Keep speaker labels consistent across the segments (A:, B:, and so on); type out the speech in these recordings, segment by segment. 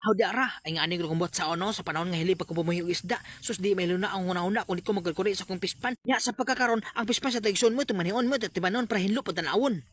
A: How di ara, ay nga aning kumbot sa ono sa panahon nga hili pagkupumuhi og isda. Sus di may luna ang una-una kung di ko magkakuri sa kong pispan. Nya sa pagkakaron, ang pispan sa taigson mo tumanion mo tibanon para hinlo pa tanawon.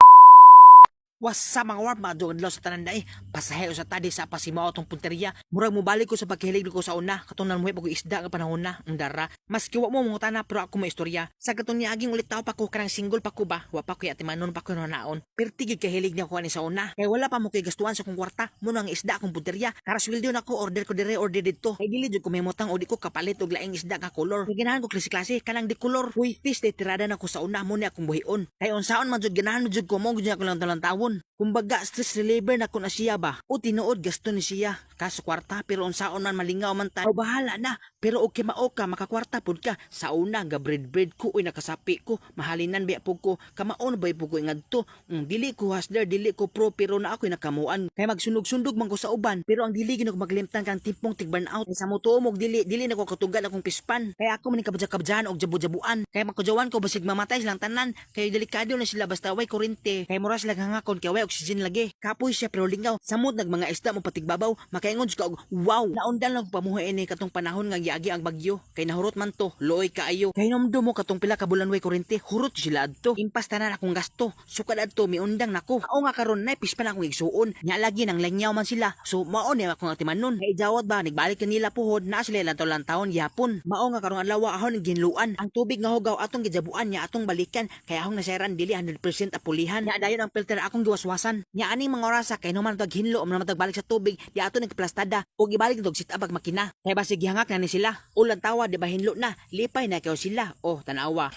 A: Was sa mga warp mga doon sa tanan na eh. Pasahero sa tadi sa pasimaw atong punteriya. Murag mo balik ko sa pagkihilig ko sa una. Katong namuhi pag isda nga panahon na. Ang dara. Mas kiwa mo mga tana pero ako may istorya. Sa katong niya aging ulit tao pa ko karang single pa ko ba. Wa pa ko yatimanon pa ko na naon. Pero tigil kahilig niya ko ani sa una. Kaya wala pa mo kay gastuan sa kong kwarta. Muna ang isda akong punteriya. Karas wildo na ko order ko dire order dito. Kay dili jud ko memotang o di ko kapalit og laing isda ka color. Kay ganahan ko klase-klase kanang di color. Uy, fish de tirada na ko sa una mo ni akong buhion. Kay unsaon man jud ganahan mo jud ko mo jud ako lang talang tawon. môn Kumbaga stress reliever na ko na siya ba. O tinuod gasto ni siya. Kaso kwarta pero unsaon man malingaw man ta. O bahala na. Pero okay mao ka makakwarta pud ka. Sa una ga bread bread ko uy nakasapi ko. Mahalinan biya pug ko. Kamaon ba pug ko ngadto. Mm, dili ko hasler dili ko pro pero na ako'y nakamuan. Kay magsunog-sundog man ko sa uban. Pero ang dili ginog maglimtan kang timpong tig burnout. Sa mo dili dili na ko katugal akong pispan. Kaya ako man kabadya-kabadyan og jabu-jabuan. Kaya magkujawan ko basig mamatay silang tanan. Kaya delikado na sila basta way kurente. Kaya mura sila hangakon kaya way oxygen lagi. Kapoy siya pero lingaw. Samot nag mga isda mo patigbabaw. Makaingon ka og wow. Naundan lang pamuhay ini katong panahon nga giagi ang bagyo. Kay nahurot man to. Looy kaayo. Kay nomdo mo katong pila ka bulan way kurente. Hurot sila adto. Impas tanan akong gasto. Sukad adto miundang nako. Mao nga karon nay pispan akong igsuon. Nya lagi nang langyaw man sila. So mao ni akong atimanon. Kay jawat ba nigbalik kanila puhod na sila lantaw lantawon yapon. Mao nga karong adlaw ahon ginluan. Ang tubig nga hugaw atong gijabuan nya atong balikan. Kaya akong naseran dili 100% apulihan. Nya dayon ang filter akong giwaswasan. Nya aning mga orasa kay numan tag hinlo um naman balik sa tubig di ato nagplastada ug ibalik dog sit abag makina. Kay basig gihangak na ni sila. Ulan tawa di ba hinlo na. Lipay na kayo sila. Oh tanawa.